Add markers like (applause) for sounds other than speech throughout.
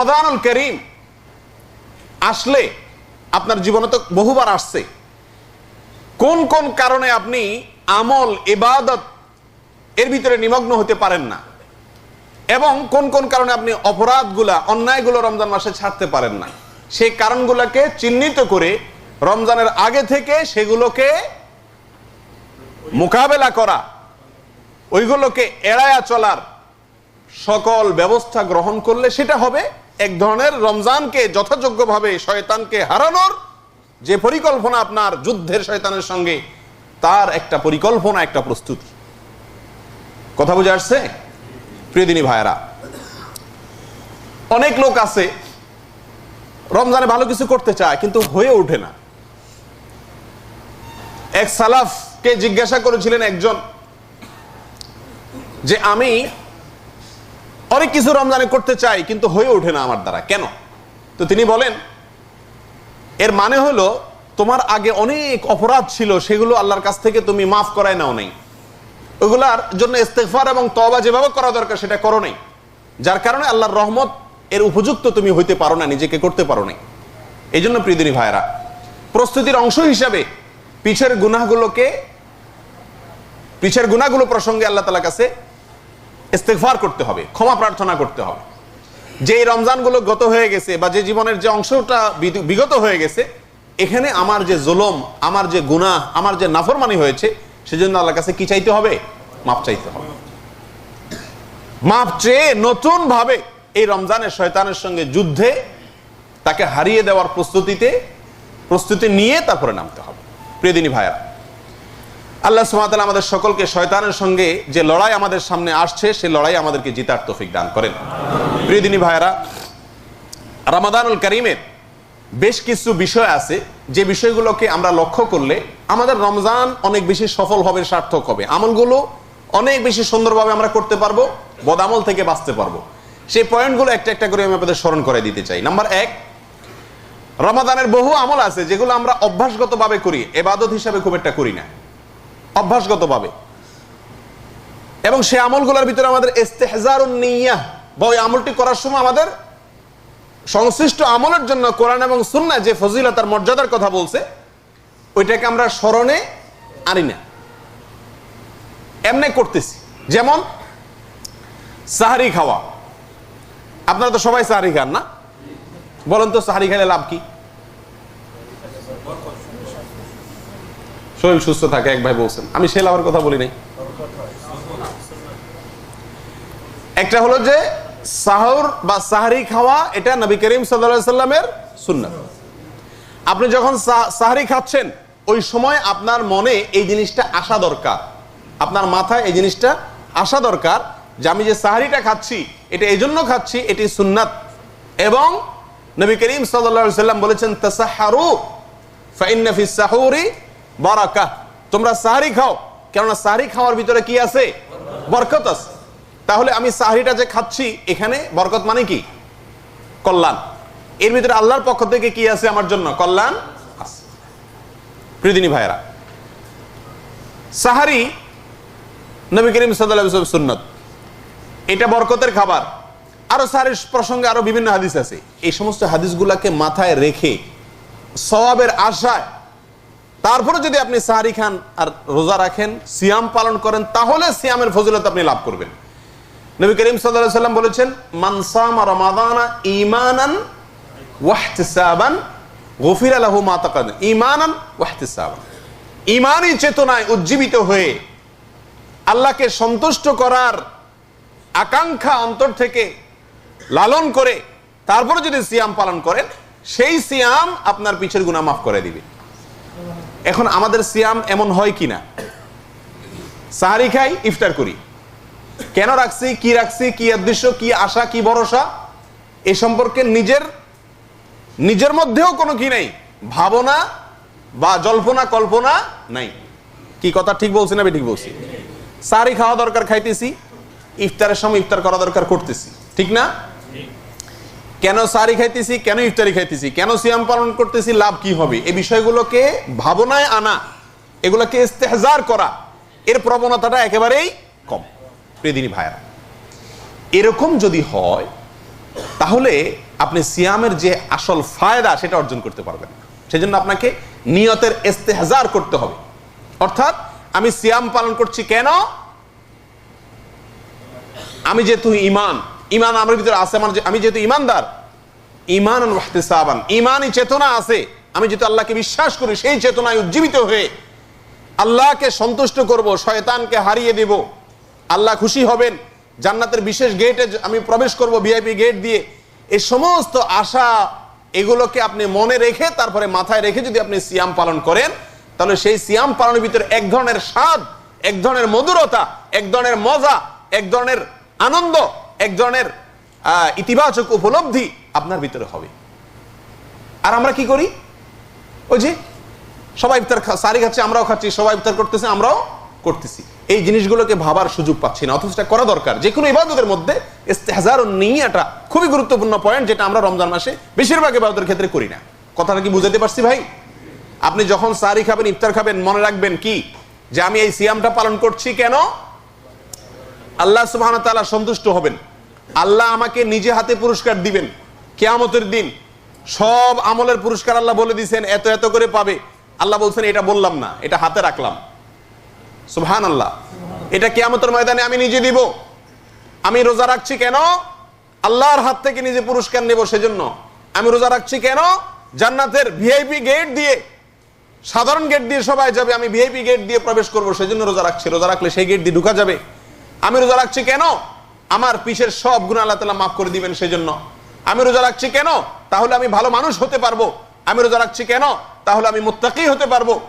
রমাদানুল করিম আসলে আপনার জীবনে তো বহুবার আসছে। কোন কোন কারণে আপনি আমল, ইবাদত এর ভিতরে নিমগ্ন হতে পারেন না? এবং কোন কোন কারণে আপনি অপরাধগুলা, অন্যায়গুলো রমজান মাসে ছাড়তে পারেন না? সেই কারণগুলোকে চিহ্নিত করে রমজানের আগে থেকে সেগুলোকে মোকাবেলা করা, ওইগুলোকে এড়ায়া চলার সকল ব্যবস্থা গ্রহণ করলে সেটা হবে এক ধরনের রমজানকে যথাযোগ্যভাবে শয়তানকে হারানোর যে পরিকল্পনা আপনার যুদ্ধের শয়তানের সঙ্গে, তার একটা পরিকল্পনা, একটা প্রস্তুতি। কথা বুঝে আসছে? প্রিয়দিনী ভাইয়েরা, অনেক লোক আছে, রমজানে ভালো কিছু করতে চায়, কিন্তু হয়ে ওঠে না। এক সালাফকে জিজ্ঞাসা করেছিলেন একজন যে, আমি অনেক কিছু রমজানে করতে চাই, কিন্তু হয়ে ওঠে না আমার দ্বারা। কেন? তো তিনি বলেন, এর মানে হলো, তোমার আগে অনেক অপরাধ ছিল, সেগুলো আল্লাহর কাছ থেকে তুমি মাফ করায় নাও নেই। ওগুলার জন্য ইস্তেগফার এবং তওবা যেভাবে করা দরকার, সেটা করো নাই। যার কারণে আল্লাহর রহমত এর উপযুক্ত তুমি হইতে পারো না, নিজেকে করতে পারো নাই। এই জন্য প্রিয়দিনী ভাইরা প্রস্তুতির অংশ হিসাবে পিছের গুনাহগুলোকে পিছের গুনাহগুলো প্রসঙ্গে আল্লাহ তালা কাছে ইস্তেগফার করতে হবে, ক্ষমা প্রার্থনা করতে হবে। যে রমজানগুলো গত হয়ে গেছে বা যে জীবনের যে অংশটা বিগত হয়ে গেছে, এখানে আমার যে জুলম, আমার যে গুনাহ, আমার যে নাফরমানি হয়েছে, সেজন্য আল্লাহর কাছে কি চাইতে হবে? মাপ চাইতে হবে। মাপ চেয়ে নতুন ভাবে এই রমজানের শয়তানের সঙ্গে যুদ্ধে তাকে হারিয়ে দেওয়ার প্রস্তুতিতে প্রস্তুতি নিয়ে তারপরে নামতে হবে। প্রিয়দিনী ভাইয়া আল্লাহ সুমাতাল আমাদের সকলকে শয়তানের সঙ্গে যে লড়াই আমাদের সামনে আসছে, সে লড়াই আমাদেরকে জিতার তফিক দান করেন। প্রিয়দিনী ভাইয়ারা, রামাদানুল করিমের বেশ কিছু বিষয় আছে, যে বিষয়গুলোকে আমরা লক্ষ্য করলে আমাদের রমজান অনেক বেশি সফল হবে, সার্থক হবে। আমলগুলো অনেক বেশি সুন্দরভাবে আমরা করতে পারব, বদামল থেকে বাঁচতে পারব। সেই পয়েন্টগুলো একটা একটা করে আমি আপনাদের স্মরণ করে দিতে চাই। নাম্বার এক, রমাদানের বহু আমল আছে যেগুলো আমরা অভ্যাসগতভাবে করি, এবাদত হিসাবে খুব একটা করি না। অভ্যাসগতভাবে। এবং সে আমলগুলোর ভিতরে আমাদের ইস্তেহজার বা ওই আমলটি করার সময় আমাদের সংশ্লিষ্ট আমলের জন্য কোরআন এবং সুন্না যে ফজিলতার মর্যাদার কথা বলছে, ওইটাকে আমরা স্মরণে আনি না। এমনি করতেছি। যেমন সাহারি খাওয়া। আপনারা তো সবাই সাহারি খান না? বলেন তো সাহারি খেলে লাভ কি? শরীর সুস্থ থাকে, এক ভাই বলছেন। আমি সে লাভের কথা বলি নাই। একটা হলো যে, সাহর বা সাহারি খাওয়া, এটা নবী করিম সাল্লা সাল্লামের সুন্নাত। আপনি যখন সাহারি খাচ্ছেন, ওই সময় আপনার মনে এই জিনিসটা আসা দরকার। আপনার মাথায় এই জিনিসটা আসা দরকার যে, আমি যে সাহারিটা খাচ্ছি, এটা এই জন্য খাচ্ছি, এটি সুন্নাত। এবং নবী করিম সাল্লা সাল্লাম বলেছেন, তাসাহারু ফাইন্না ফিস সাহুরি বারাকা তোমরা সাহারি খাও। কেননা সাহারি খাওয়ার ভিতরে কি আছে? বরকত আছে। তাহলে আমি সাহারিটা যে খাচ্ছি, এখানে বরকত মানে কি? কল্যাণ। এর ভিতরে আল্লাহর পক্ষ থেকে কি আছে আমার জন্য? কল্যাণ আছে। প্রিয়দিনী ভাইয়েরা, সাহারি নবী করিম সাল্লাহ সুন্নত। এটা বরকতের খাবার। আরও সাহারির প্রসঙ্গে আরও বিভিন্ন হাদিস আছে। এই সমস্ত হাদিসগুলাকে মাথায় রেখে সওয়াবের আশায় তারপরে যদি আপনি সাহারি খান আর রোজা রাখেন, সিয়াম পালন করেন, তাহলে সিয়ামের ফজিলত আপনি লাভ করবেন। নবী করিম সাল্লাম বলেছেন, মান সামা রমাদানা ঈমানান ওয়াহতিসাবান গফিরা ঈমানান ওয়াহতিসাবান ঈমানি চেতনায় উজ্জীবিত হয়ে আল্লাহকে সন্তুষ্ট করার আকাঙ্ক্ষা অন্তর থেকে লালন করে, তারপরে যদি সিয়াম পালন করেন, সেই সিয়াম আপনার পিছের গুনাহ মাফ করে দিবে। এখন আমাদের সিয়াম এমন হয় কিনা? সাহারি খাই, ইফতার করি। কেন রাখছি, কি রাখছি, কি উদ্দেশ্য কি আশা, কি ভরসা? এ সম্পর্কে নিজের নিজের মধ্যেও কোনো কি নাই? ভাবনা বা জল্পনা, কল্পনা নাই। কি কথা ঠিক বলছি না ঠিক বলছি? সারি খাওয়া দরকার খাইতেছি, ইফতারের সময় ইফতার করা দরকার করতেছি। ঠিক না? কেন সারি খাইতেছি, কেন ইফতারি খাইতেছি, কেন সিয়াম পালন করতেছি, লাভ কি হবে? এই বিষয়গুলোকে ভাবনায় আনা, এগুলোকে ইস্তেহজার করা, এর প্রবণতাটা একেবারেই কম। প্রিয়দিনী ভাইরা এরকম যদি হয়, তাহলে আপনি সিয়ামের যে আসল ফায়দা সেটা অর্জন করতে পারবেন না। সেজন্য আপনাকে নিয়তের ইস্তেহাজার করতে হবে। অর্থাৎ আমি সিয়াম পালন করছি কেন? আমি যেহেতু ইমান ইমান আমার ভিতরে আছে, আমার আমি যেহেতু ইমানদার ইমান সাবান ইমানই চেতনা আছে, আমি যেহেতু আল্লাহকে বিশ্বাস করি, সেই চেতনায় উজ্জীবিত হয়ে আল্লাহকে সন্তুষ্ট করব, শয়তানকে হারিয়ে দেব, আল্লাহ খুশি হবেন, জান্নাতের বিশেষ গেটে আমি প্রবেশ করব ভিআইপি গেট দিয়ে এই সমস্ত আশা এগুলোকে আপনি মনে রেখে, তারপরে মাথায় রেখে যদি আপনি সিয়াম পালন করেন, তাহলে সেই সিয়াম পালনের ভিতরে এক ধরনের স্বাদ, এক ধরনের মধুরতা, এক ধরনের মজা, এক ধরনের আনন্দ এক ধরনের ইতিবাচক উপলব্ধি আপনার ভিতরে হবে। আর আমরা কি করি? ওই যে, সবাই ইফতার সারি খাচ্ছে, আমরাও খাচ্ছি, সবাই ইফতার করতেছে, আমরাও করতেছি। এই জিনিসগুলোকে ভাবার সুযোগ পাচ্ছি না, অথচ করা দরকার। যে কোনো ইবাদতের মধ্যে ইস্তেহাজার নিয়াটা খুবই গুরুত্বপূর্ণ পয়েন্ট যেটা আমরা রমজান মাসে বেশিরভাগ ইবাদতের ক্ষেত্রে করি না। কথাটা কি বুঝাতে পারছি ভাই? আপনি যখন সারি খাবেন, ইফতার খাবেন, মনে রাখবেন কি? যে আমি এই সিয়ামটা পালন করছি কেন? আল্লাহ সুবহান তাআলা সন্তুষ্ট হবেন। আল্লাহ আমাকে নিজে হাতে পুরস্কার দিবেন। কেয়ামতের দিন সব আমলের পুরস্কার আল্লাহ বলে দিয়েছেন, এত এত করে পাবে। আল্লাহ বলছেন, এটা বললাম না, এটা হাতে রাখলাম। সুবহান আল্লাহ এটা কেয়ামতের ময়দানে আমি নিজে দিব। আমি রোজা রাখছি কেন? আল্লাহর হাত থেকে নিজে পুরস্কার নেব সেজন্য। আমি রোজা রাখছি কেন? জান্নাতের ভিআইপি গেট দিয়ে, সাধারণ গেট দিয়ে সবাই যাবে, আমি ভিআইপি গেট দিয়ে প্রবেশ করব, সেজন্য রোজা রাখছি। রোজা রাখলে সেই গেট দিয়ে ঢুকা যাবে। আমি রোজা রাখছি কেন? আমার পিসের সব গুণ আল্লাহ তালা মাফ করে দিবেন সেজন্য। আমি রোজা রাখছি কেন? তাহলে আমি ভালো মানুষ হতে পারব। আমি রোজা রাখছি কেন? তাহলে আমি মুত্তাকি হতে পারব।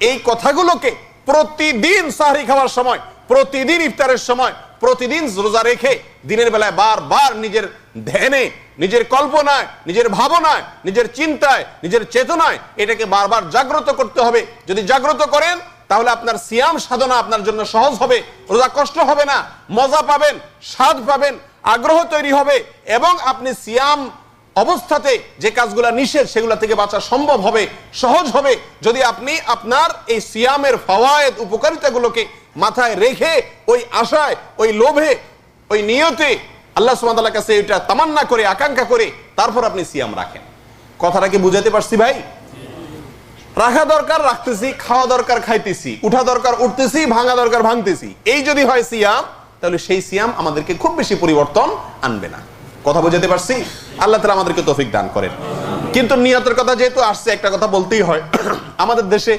এই কথাগুলোকে প্রতিদিন সাহরি খাওয়ার সময়, প্রতিদিন ইফতারের সময়, প্রতিদিন রোজা রেখে দিনের বেলায় বারবার নিজের ধ্যানে, নিজের কল্পনায়, নিজের ভাবনায়, নিজের চিন্তায়, নিজের চেতনায় এটাকে বারবার জাগ্রত করতে হবে। যদি জাগ্রত করেন তাহলে আপনার সিয়াম সাধনা আপনার জন্য সহজ হবে, রোজা কষ্ট হবে না, মজা পাবেন, স্বাদ পাবেন, আগ্রহ তৈরি হবে এবং আপনি সিয়াম অবস্থাতে যে কাজগুলা নিষেধ সেগুলা থেকে বাঁচা সম্ভব হবে, সহজ হবে। যদি আপনি আপনার এই সিয়ামের ফওয়ায়েদ উপকারিতাগুলোকে মাথায় রেখে ওই আশায়, ওই লোভে, ওই নিয়তে আল্লাহ সুবহানাহু কাছে এটা তামান্না করে, আকাঙ্ক্ষা করে, তারপর আপনি সিয়াম রাখেন। কথাটা কি বুঝাতে পারছি ভাই? রাখা দরকার, রাখতেছি, খাওয়া দরকার, খাইতেছি, উঠা দরকার, উঠতেছি, ভাঙা দরকার, ভাঙতেছি। এই যদি হয় সিয়াম, তাহলে সেই সিয়াম আমাদেরকে খুব বেশি পরিবর্তন আনবে না। কথা বুঝাতে পারছি? আল্লাহ তালা আমাদেরকে তৌফিক দান করেন। কিন্তু নিয়তের কথা যেহেতু আসছে, একটা কথা বলতেই হয়। (clears throat) আমাদের দেশে,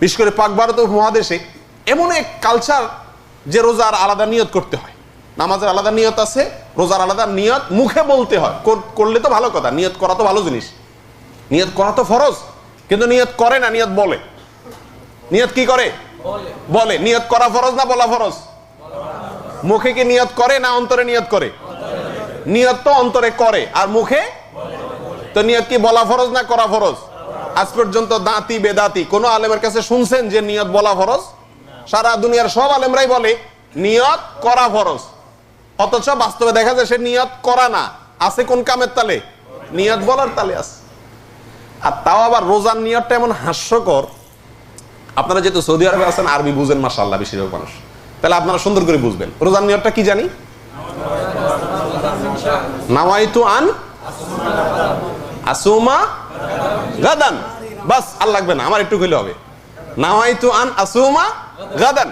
বিশেষ করে পাক ভারত মহাদেশে এমন এক কালচার যে রোজার আলাদা নিয়ত করতে হয়। নামাজের আলাদা নিয়ত আছে, রোজার আলাদা নিয়ত মুখে বলতে হয়। কর- করলে তো ভালো কথা, নিয়ত করা তো ভালো জিনিস। নিয়ত করা তো ফরজ। কিন্তু নিয়ত করে না, নিয়ত বলে। নিয়ত কি করে? বলে। নিয়ত করা ফরজ না বলা ফরজ? মুখে কি নিয়ত করে না অন্তরে নিয়ত করে? নিয়ত তো অন্তরে করে। আর মুখে? তো নিয়ত কি বলা ফরজ না করা ফরজ? আজ পর্যন্ত দাঁতি বেদাতি। কোন আলেমের কাছে শুনছেন যে নিয়ত বলা ফরজ? সারা দুনিয়ার সব আলেমরাই বলে, নিয়ত করা ফরজ। অথচ বাস্তবে দেখা যায় সে নিয়ত করা না। আছে কোন কামের তালে? নিয়ত বলার তালে আছে। আর তাও আবার রোজার নিয়তটা এমন হাস্যকর। আপনারা যেহেতু সৌদি আরবে আছেন, আরবি বুঝেন মাসাল্লাহ বেশিরভাগ মানুষ। তাহলে আপনারা সুন্দর করে বুঝবেন। রোজার নিয়তটা কি জানি? নাওয়াইতু আন আসুমা গাদান। বাস, আর লাগবে না, আমার একটু হইলে হবে। নাওয়াইতু আন আসুমা গাদান।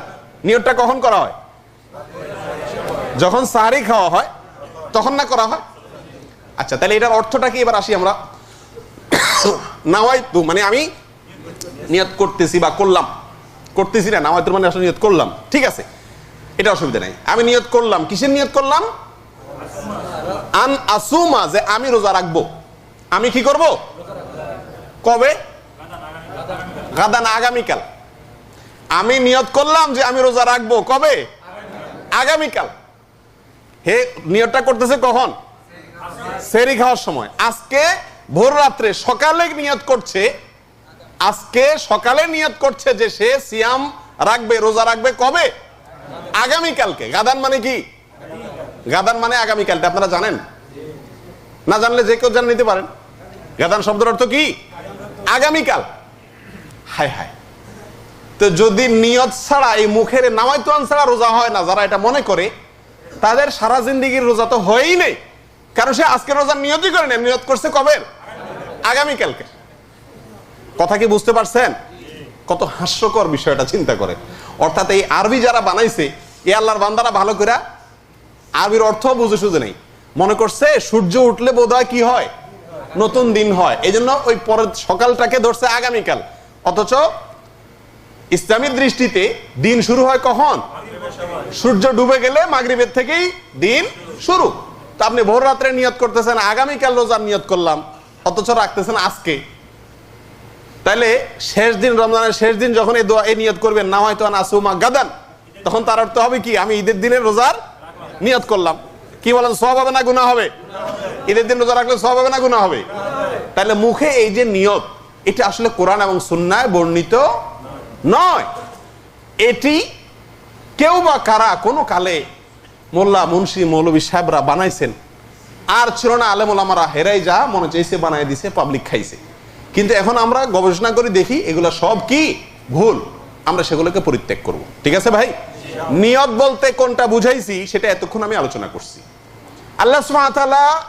নিয়তটা কখন করা হয়? যখন সাহারি খাওয়া হয়, তখন না করা হয়? আচ্ছা তাহলে এটার অর্থটা কি? এবার আসি আমরা। নাওয়াইতু মানে আমি নিয়ত করতেছি বা করলাম। করতেছি না নাওয়াইতুর মানে আসলে নিয়ত করলাম। ঠিক আছে? এটা অসুবিধা নাই। আমি নিয়ত করলাম, কিসের নিয়ত করলাম? আন আসুমা, যে আমি রোজা রাখব। আমি কি করব? কবে? গাদা না আগামীকাল। আমি নিয়ত করলাম যে আমি রোজা রাখব। কবে? আগামীকাল। হে, নিয়তটা করতেছে কখন? সেরি খাওয়ার সময়। আজকে ভোর রাত্রে সকালে নিয়ত করছে, আজকে সকালে নিয়ত করছে যে সে সিয়াম রাখবে, রোজা রাখবে কবে? আগামীকালকে। গাদান মানে কি? গাদান মানে আগামীকালটা আপনারা জানেন? না জানলে যে কেউ জান নিতে পারেন। গাদান শব্দের অর্থ কি? আগামীকাল। হায় হায়। তো যদি নিয়ত ছাড়া, এই মুখের নামাইতুয়ান ছাড়া রোজা হয় না, যারা এটা মনে করে, তাদের সারা জিন্দিগির রোজা তো হয়ই নেই। কারণ সে আজকে রোজার নিয়তই করে না নিয়ত করছে কবে আগামীকালকে। কথা কি বুঝতে পারছেন? কত হাস্যকর বিষয়টা চিন্তা করে। অর্থাৎ এই আরবি যারা বানাইছে, এ আল্লাহর বান্দারা ভালো করে আরবির অর্থ বুঝে সুঝে নেই। মনে করছে সূর্য উঠলে বোধহয় কি হয়? নতুন দিন হয়। এই জন্য ওই পরের সকালটাকে ধরছে আগামীকাল। অথচ ইসলামী দৃষ্টিতে দিন শুরু হয় কখন? সূর্য ডুবে গেলে মাগরিবের থেকেই দিন শুরু। তো আপনি ভোর রাত্রে নিয়ত করতেছেন, আগামীকাল রোজার নিয়ত করলাম। অথচ রাখতেছেন আজকে। তাহলে শেষ দিন, রমজানের শেষ দিন যখন এই দোয়া, এই নিয়ত করবেন, না হয়তো আসুমা গাদান, তখন তার অর্থ হবে কি? আমি ঈদের দিনের রোজার নিয়ত করলাম। কি বলেন সব হবে না গুণা হবে? ঈদের দিন রোজা রাখলে সব হবে না গুণা হবে? তাহলে মুখে এই যে নিয়ত, এটা আসলে কোরআন এবং সুন্নায় বর্ণিত নয়। এটি কেউ বা কারা কোনো কালে মোল্লা, মুন্সি মৌলবী সাহেবরা বানাইছেন। আর ছিল না আলেমুল আমারা হেরাই যা, মনে চাইছে বানাই দিছে পাবলিক খাইছে। কিন্তু এখন আমরা গবেষণা করে, দেখি এগুলো সব কি? ভুল। আমরা সেগুলোকে পরিত্যাগ করব। ঠিক আছে ভাই? নিয়ত বলতে কোনটা বুঝাইছি, সেটা এতক্ষণ আমি আলোচনা করছি। আল্লাহ তাআলা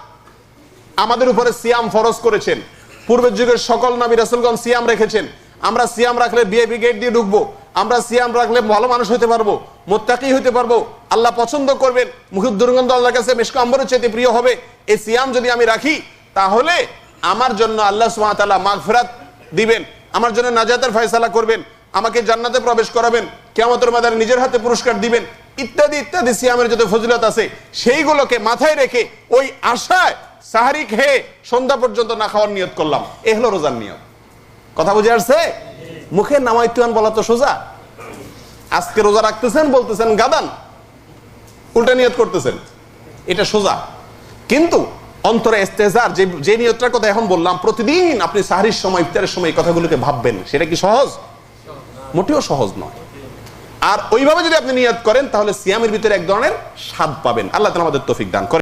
আমাদের উপরে সিয়াম ফরজ করেছেন। পূর্বের যুগের সকল নবী রাসূলগণ সিয়াম রেখেছেন। আমরা সিয়াম রাখলে বিআইপি গেট দিয়ে ঢুকবো। আমরা সিয়াম রাখলে ভালো মানুষ হতে পারব। মোত্তাকি হতে পারব। আল্লাহ পছন্দ করবেন। মুখের দুর্গন্ধ আল্লাহর কাছে মেশক আম্বরের চাইতে প্রিয় হবে। এই সিয়াম যদি আমি রাখি, তাহলে আমার জন্য আল্লাহ তাআলা মাগফিরাত দিবেন। আমার জন্য নাজাতের ফয়সালা করবেন। আমাকে জান্নাতে প্রবেশ করাবেন। কিয়ামতের ময়দানে নিজের হাতে পুরস্কার দিবেন। ইত্যাদি ইত্যাদি সিয়ামের যত ফজিলত আছে, সেইগুলোকে মাথায় রেখে ওই আশায় সাহারি খেয়ে সন্ধ্যা পর্যন্ত না খাওয়ার নিয়ত করলাম। এ হলো রোজার নিয়ত কথা বুঝে আসছে? মুখে নামাইতুয়ান বলা তো সোজা। আজকে রোজা রাখতেছেন, বলতেছেন গাদান। উল্টা নিয়ত করতেছেন। এটা সোজা। কিন্তু অন্তরে এস্তেজার যে যে নিয়তটার কথা এখন বললাম, প্রতিদিন আপনি সাহারির সময়, ইফতারের সময় এই কথাগুলোকে ভাববেন। সেটা কি সহজ? মোটেও সহজ নয়। আর ওইভাবে যদি আপনি নিয়ত করেন, তাহলে সিয়ামের ভিতরে এক ধরনের স্বাদ পাবেন। আল্লাহ তালা আমাদের তৌফিক দান করেন।